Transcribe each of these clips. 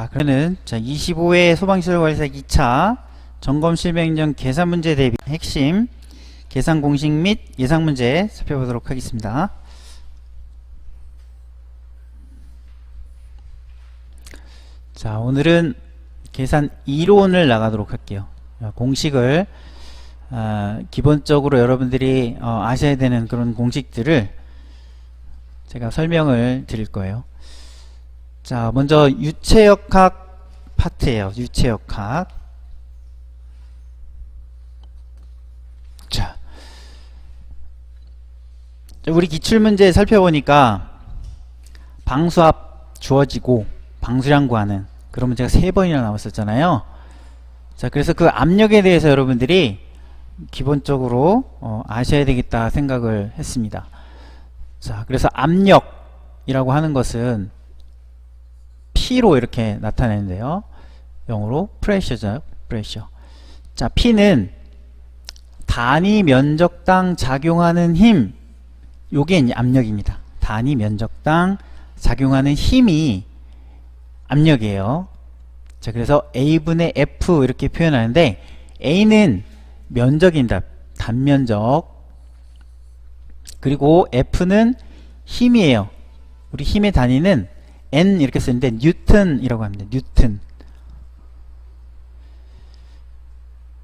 자, 그러면 자, 25회 소방시설 관리사 2차 점검 전 계산 문제 대비 핵심 계산 공식 및 예상 문제 살펴보도록 하겠습니다. 자, 오늘은 계산 이론을 나가도록 할게요. 자, 공식을 아, 기본적으로 여러분들이 어, 아셔야 되는 그런 공식들을 제가 설명을 드릴 거예요. 자, 먼저 유체역학 파트예요. 유체역학. 자, 자, 우리 기출문제 살펴보니까 방수압 주어지고 방수량 구하는 그런 문제가 세 번이나 나왔었잖아요. 자, 그래서 그 압력에 대해서 여러분들이 기본적으로 어, 아셔야 되겠다 생각을 했습니다. 자, 그래서 압력이라고 하는 것은 P로 이렇게 나타내는데요. 영어로 프레셔죠. 프레셔. 자, P는 단위 면적당 작용하는 힘. 요게 압력입니다. 단위 면적당 작용하는 힘이 압력이에요. 자, 그래서 A분의 F 이렇게 표현하는데 A는 면적입니다. 단면적. 그리고 F는 힘이에요. 우리 힘의 단위는 N 이렇게 쓰는데 뉴턴이라고 합니다. 뉴턴.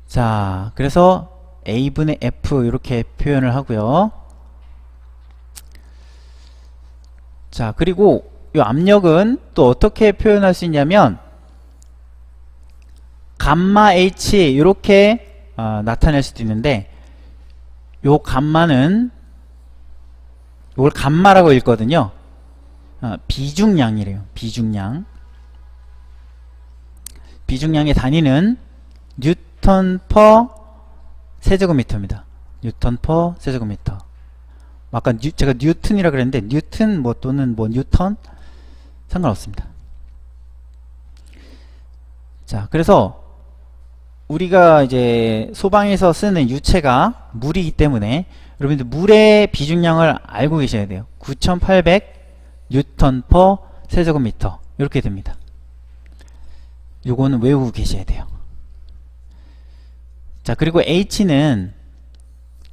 자, 그래서 A분의 F 이렇게 표현을 하고요. 자, 그리고 이 압력은 또 어떻게 표현할 수 있냐면 감마 H 이렇게 어, 나타낼 수도 있는데 요 감마는 이걸 감마라고 읽거든요. 어, 비중량이래요. 비중량. 비중량의 단위는 뉴턴 퍼 세제곱미터입니다. 뉴턴 퍼 세제곱미터. 아까 뉴, 제가 뉴턴이라 그랬는데 뉴턴 뭐 또는 뭐 뉴턴 상관없습니다. 자, 그래서 우리가 이제 소방에서 쓰는 유체가 물이기 때문에 여러분들 물의 비중량을 알고 계셔야 돼요. 9,800 뉴턴 퍼 세제곱미터 이렇게 됩니다. 요거는 외우고 계셔야 돼요. 자, 그리고 H는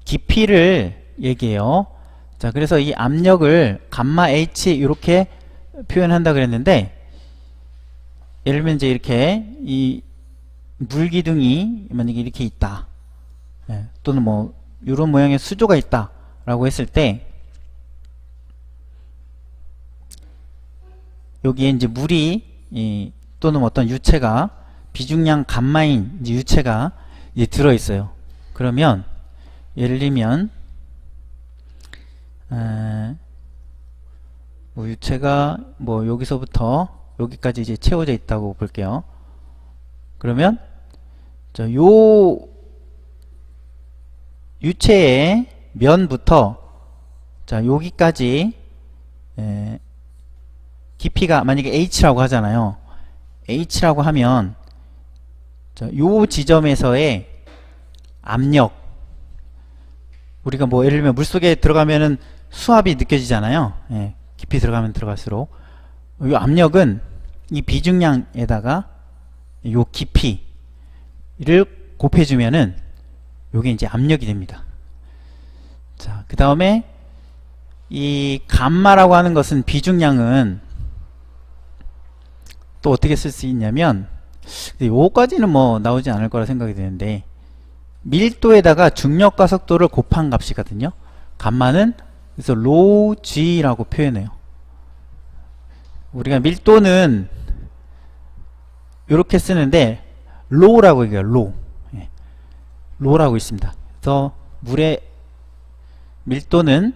깊이를 얘기해요. 자, 그래서 이 압력을 감마 H 이렇게 표현한다 그랬는데 예를 들면 이제 이렇게 이 물기둥이 만약에 이렇게 있다. 예, 또는 뭐 이런 모양의 수조가 있다 라고 했을 때 여기에 이제 물이 이, 또는 어떤 유체가 비중량 감마인 유체가 이제 들어 있어요. 그러면 예를 들면 에, 뭐 유체가 뭐 여기서부터 여기까지 이제 채워져 있다고 볼게요. 그러면 자요 유체의 면부터 자 여기까지 에, 깊이가 만약에 h라고 하잖아요. h라고 하면 자, 요 지점에서의 압력 우리가 뭐 예를 들면 물속에 들어가면은 수압이 느껴지잖아요. 예, 깊이 들어가면 들어갈수록 이 압력은 이 비중량에다가 요 깊이를 곱해주면은 요게 이제 압력이 됩니다. 자, 그 다음에 이 감마라고 하는 것은 비중량은 또 어떻게 쓸 수 있냐면 요거까지는 뭐 나오지 않을 거라 생각이 되는데 밀도에다가 중력 가속도를 곱한 값이거든요. 감마는 그래서 로 g라고 표현해요. 우리가 밀도는 이렇게 쓰는데 로라고 얘기해요. 로. 예. 로라고 있습니다. 그래서 물의 밀도는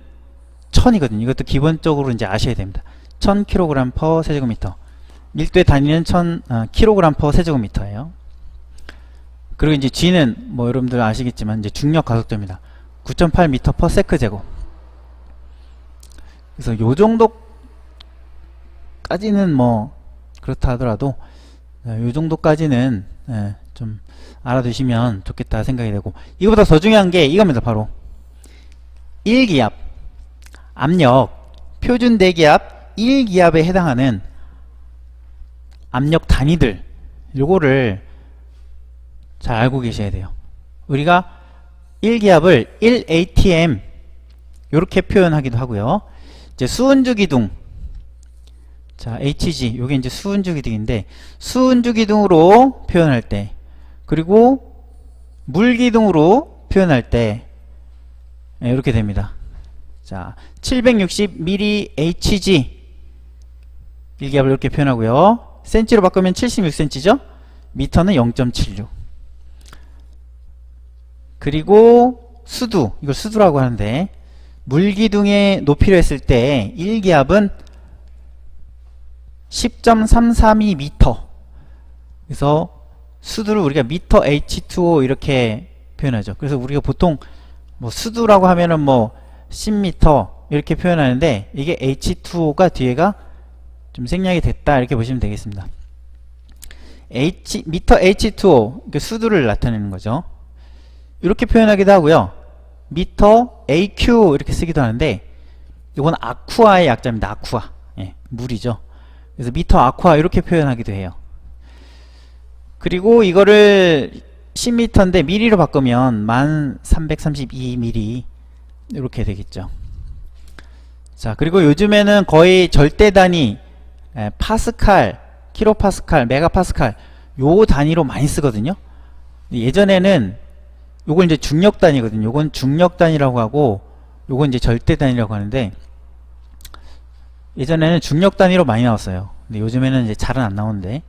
1000이거든요. 이것도 기본적으로 이제 아셔야 됩니다. 1000kg per 세제곱미터. 밀도의 단위는 1000 어, kg 세제곱미터예요. 그리고 이제 G는 뭐 여러분들 아시겠지만 이제 중력 가속도입니다. 9.8m per 세크 제곱. 그래서 요 정도까지는 뭐 그렇다 하더라도 어, 요 정도까지는 예, 좀 알아두시면 좋겠다 생각이 되고 이거보다 더 중요한 게 이겁니다. 바로 1기압 압력 표준 대기압 1기압에 해당하는 압력 단위들 요거를 잘 알고 계셔야 돼요. 우리가 1기압을 1atm 요렇게 표현하기도 하고요. 이제 수은주 기둥 자, HG 요게 이제 수은주 기둥인데 수은주 기둥으로 표현할 때 그리고 물 기둥으로 표현할 때 네, 이렇게 됩니다. 자, 760mHg 1기압을 이렇게 표현하고요. 센치로 바꾸면 76cm죠? 미터는 0.76. 그리고 수두, 이걸 수두라고 하는데 물기둥의 높이를 했을 때 1기압은 10.332m. 그래서 수두를 우리가 미터 H2O 이렇게 표현하죠. 그래서 우리가 보통 뭐 수두라고 하면은 뭐 10m 이렇게 표현하는데 이게 H2O가 뒤에가 좀 생략이 됐다 이렇게 보시면 되겠습니다. H 미터 H2O 이게 수두를 나타내는 거죠. 이렇게 표현하기도 하고요. 미터 AQ 이렇게 쓰기도 하는데 이건 아쿠아의 약자입니다. 아쿠아 예, 물이죠. 그래서 미터 아쿠아 이렇게 표현하기도 해요. 그리고 이거를 10m인데 미리로 바꾸면 1332mm 이렇게 되겠죠. 자, 그리고 요즘에는 거의 절대 단위 에, 파스칼, 킬로파스칼, 메가파스칼 요 단위로 많이 쓰거든요. 예전에는 요건 이제 중력 단위거든요. 요건 중력 단위라고 하고 요건 이제 절대 단위라고 하는데 예전에는 중력 단위로 많이 나왔어요. 근데 요즘에는 이제 잘은 안 나오는데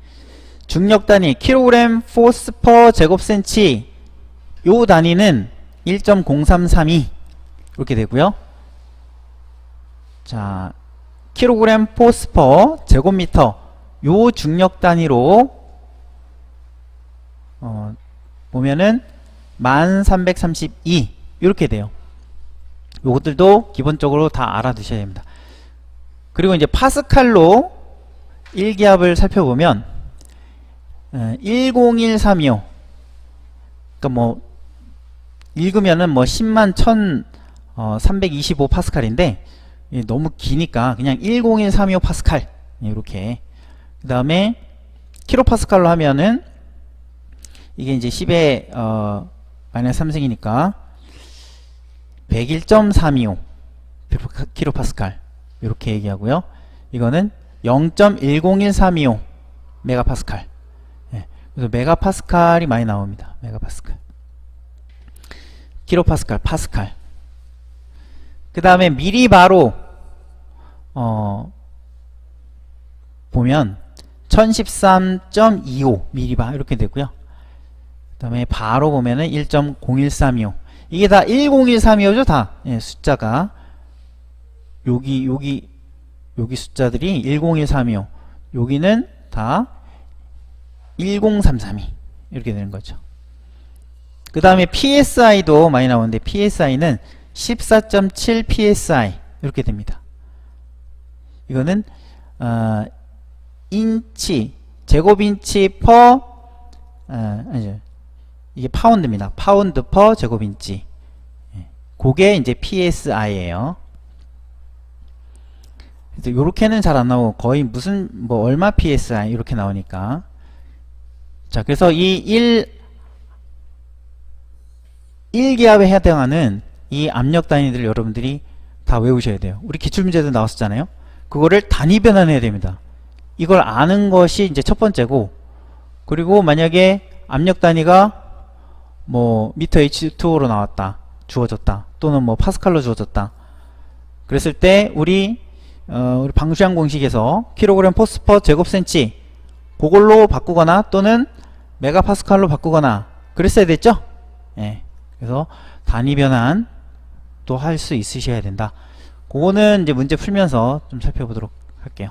중력 단위 킬로그램 포스 퍼 제곱 센치 요 단위는 1.0332 이렇게 되고요. 자, 킬로그램 포스 퍼 제곱미터 요 중력 단위로 어, 보면은 1332 이렇게 돼요. 요것들도 기본적으로 다 알아두셔야 됩니다. 그리고 이제 파스칼로 1기압을 살펴보면 101325 그러니까 뭐 읽으면은 뭐 10만 1325 파스칼인데 너무 기니까 그냥 10135 파스칼 이렇게 그 다음에 킬로파스칼로 하면은 이게 이제 10의 어 마이너스 3승이니까 101.325 킬로파스칼 이렇게 얘기하고요. 이거는 0.101325 메가파스칼. 예, 그래서 메가파스칼이 많이 나옵니다. 메가파스칼. 킬로파스칼, 파스칼. 그 다음에 미리 바로 어, 보면 1013.25 미리 바 이렇게 되고요. 그 다음에 바로 보면은 1.01325 이게 다 10135죠 다? 예, 숫자가. 여기 여기 여기 숫자들이 10135 여기는 다 10332 이렇게 되는 거죠. 그 다음에 PSI도 많이 나오는데 PSI는 14.7 PSI 이렇게 됩니다. 이거는 어, 인치 제곱인치 퍼 어, 아니죠. 이게 파운드입니다. 파운드 퍼 제곱인치. 예. 그게 이제 PSI예요. 요렇게는 잘 안 나오고 거의 무슨 뭐 얼마 PSI 이렇게 나오니까 자 그래서 이 1, 1기압에 해당하는 이 압력 단위들을 여러분들이 다 외우셔야 돼요. 우리 기출문제도 나왔었잖아요. 그거를 단위 변환해야 됩니다. 이걸 아는 것이 이제 첫 번째고 그리고 만약에 압력 단위가 뭐 미터 H2O로 나왔다. 주어졌다. 또는 뭐 파스칼로 주어졌다. 그랬을 때 우리 어, 우리 방수량 공식에서 킬로그램 포스퍼 제곱센치 그걸로 바꾸거나 또는 메가파스칼로 바꾸거나 그랬어야 됐죠? 예. 그래서 단위 변환 또 할 수 있으셔야 된다. 그거는 이제 문제 풀면서 좀 살펴보도록 할게요.